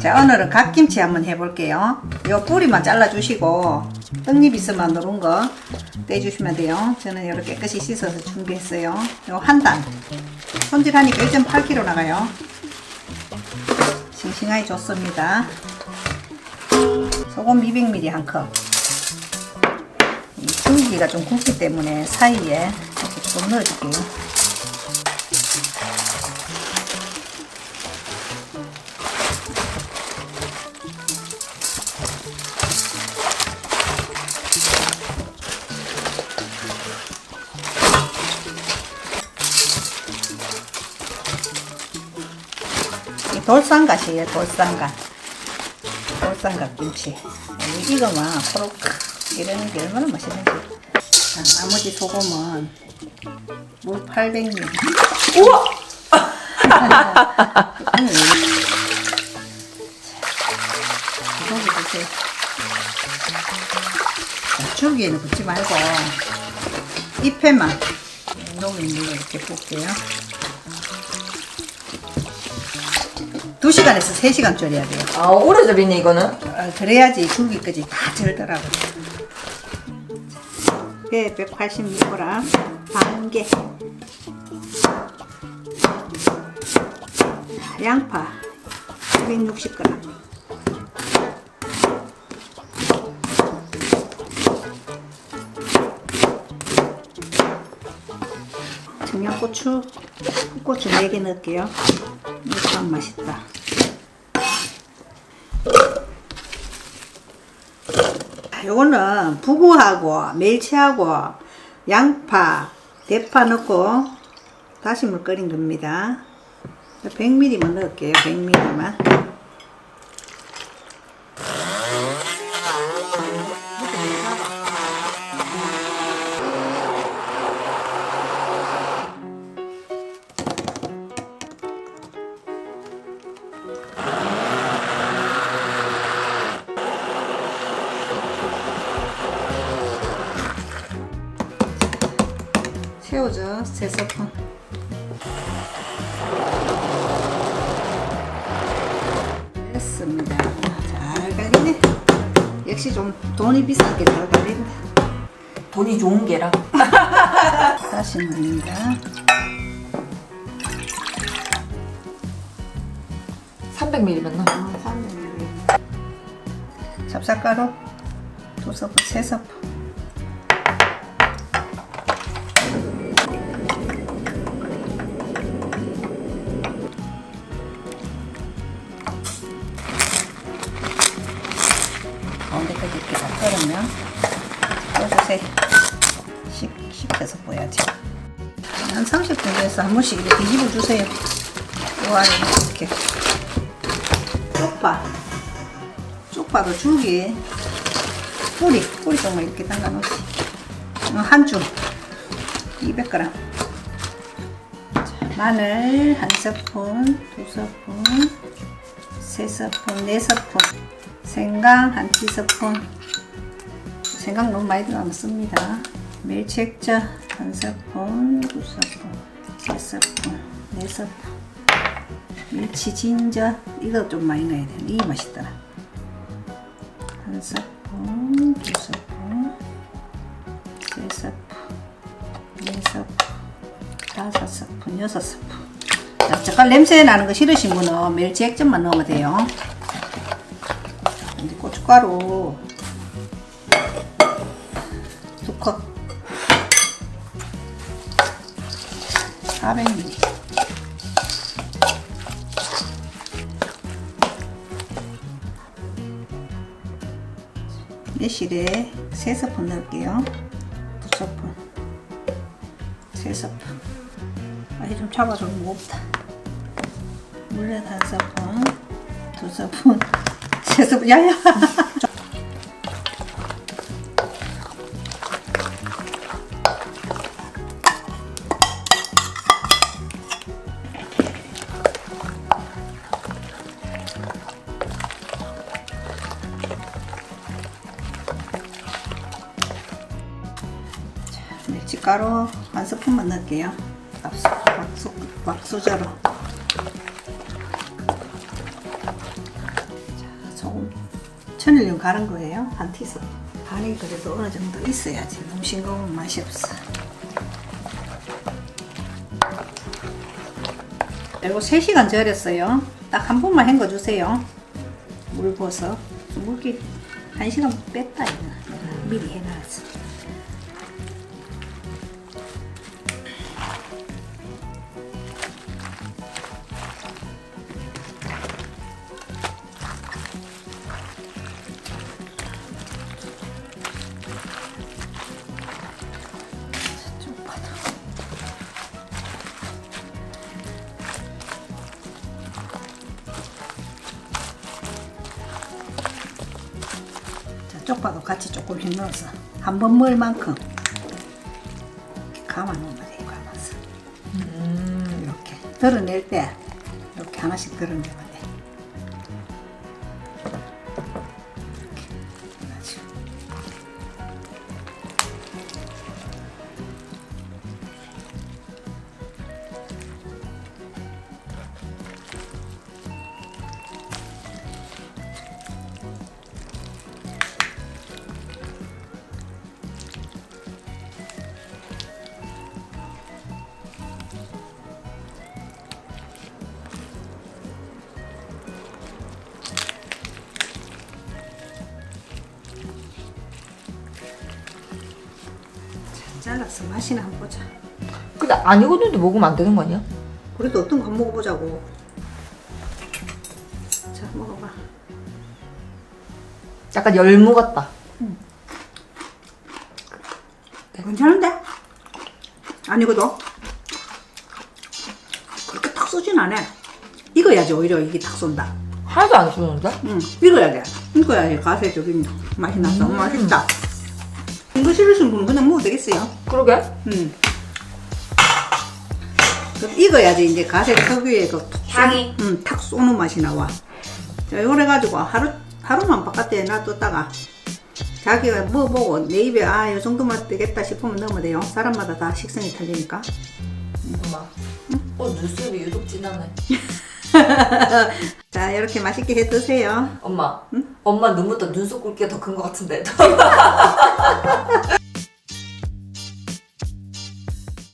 자 오늘은 갓김치 한번 해볼게요. 요 뿌리만 잘라주시고 떡잎 있으면 누른 거 떼주시면 돼요. 저는 이렇게 깨끗이 씻어서 준비했어요. 요 한단. 손질하니까 1.8kg 나가요. 싱싱하게 좋습니다. 소금 200ml 한컵. 이 줄기가 좀 굵기 때문에 사이에 좀 넣어줄게요 돌산갓이에요 돌산갓 돌산갓 김치. 이 익으면 호로록 이러는 게 얼마나 맛있는지. 자, 나머지 소금은 물 800ml 우와! 고기 주세요. 자, 줄기에는 붓지 말고 잎에만 녹인 물로 이렇게 붓게요 2시간에서 3시간 졸여야 돼요 아, 오래 절이네, 이거는. 어, 그래야지 줄기까지 다 절더라고. 배 186g, 반 개. 양파 260g. 고추, 고추 4개 넣을게요. 이거 참 맛있다. 요거는 부구하고 멸치하고 양파, 대파 넣고 다시물 끓인 겁니다. 100ml만 넣을게요. 100ml만. 새우젓 3스푼. 됐습니다. 잘 갈리네. 역시 좀 돈이 비싼 게잘 갈린다. 돈이 좋은 게라. 다시 넣습니다. 300ml면 넣어. 어, 300ml. 찹쌀가루 두 스푼, 세 스푼. 식, 식혀서 보야지. 한 30분 돼서 한 번씩 이렇게 뒤집어 주세요. 요 아래 이렇게. 쪽파. 쪽파도 줄기. 뿌리. 뿌리 조금 이렇게 담가 놓지. 한 줄. 200g. 마늘 한 스푼, 두 스푼, 세 스푼, 네 스푼. 생강 한 티스푼. 생강 너무 많이 들어가면 씁니다. 액젓 한 스푼, 두 스푼, 세 스푼, 네 스푼. 멸치 진저 이거 좀 많이 넣어야 돼. 이게 맛있더라. 한 스푼, 두 스푼, 세 스푼, 네 스푼, 다섯 스푼, 여섯 스푼. 자, 잠깐 냄새 나는 거 싫으신 분은 멸치 액젓만 넣으면 돼요. 이제 고춧가루 400ml. 매실에 세 스푼 넣을게요. 두 스푼. 세 스푼. 아이 좀 잡아줘 무겁다. 물엿 한 스푼. 두 스푼. 세 스푼. 야야. 멸치가루 한 스푼만 넣을게요. 박수, 박수, 박수저로. 천일염 가른 거예요. 한 티스푼. 간이 그래도 어느 정도 있어야지. 너무 싱거우면 맛이 없어. 그리고 3시간 절였어요. 딱 한 번만 헹궈 주세요. 물 부어서. 물기 1시간 뺐다 이거. 미리 해놨어. 쪽파도 같이 조금씩 넣어서 한 번 먹을 만큼 이렇게 감아 놓으면 돼요. 감아서 이렇게 덜어낼 때 이렇게 하나씩 덜어내면 잘 잘라서 맛이나 한번 보자. 근데 안 익었는데 먹으면 안 되는 거 아니야? 그래도 어떤 거 한번 먹어보자고. 자, 먹어봐. 약간 열무 같다. 괜찮은데? 아니거든? 그렇게 탁 쏘진 않아. 익어야지 오히려 이게 탁 쏜다. 하나도 안 쏘는데? 응, 익어야 돼. 익어야지 가세 저기 맛이 나서 너무 맛있다. 이거 싫으신 분은 그냥 먹어도 되겠어요. 그러게. 응. 그 익어야지 이제 가세 특유의 그 톡 향이. 응, 탁 쏘는 맛이 나와. 자, 요래 가지고 하루 하루만 바깥에 놔뒀다가 자기가 먹어보고 내 입에 아, 이 정도만 되겠다 싶으면 넣으면 돼요. 사람마다 다 식성이 틀리니까. 엄마. 어, 눈썹이 유독 진하네. 자, 이렇게 맛있게 해 드세요. 엄마. 엄마 눈보다 눈썹 굵기가 더 큰 것 같은데.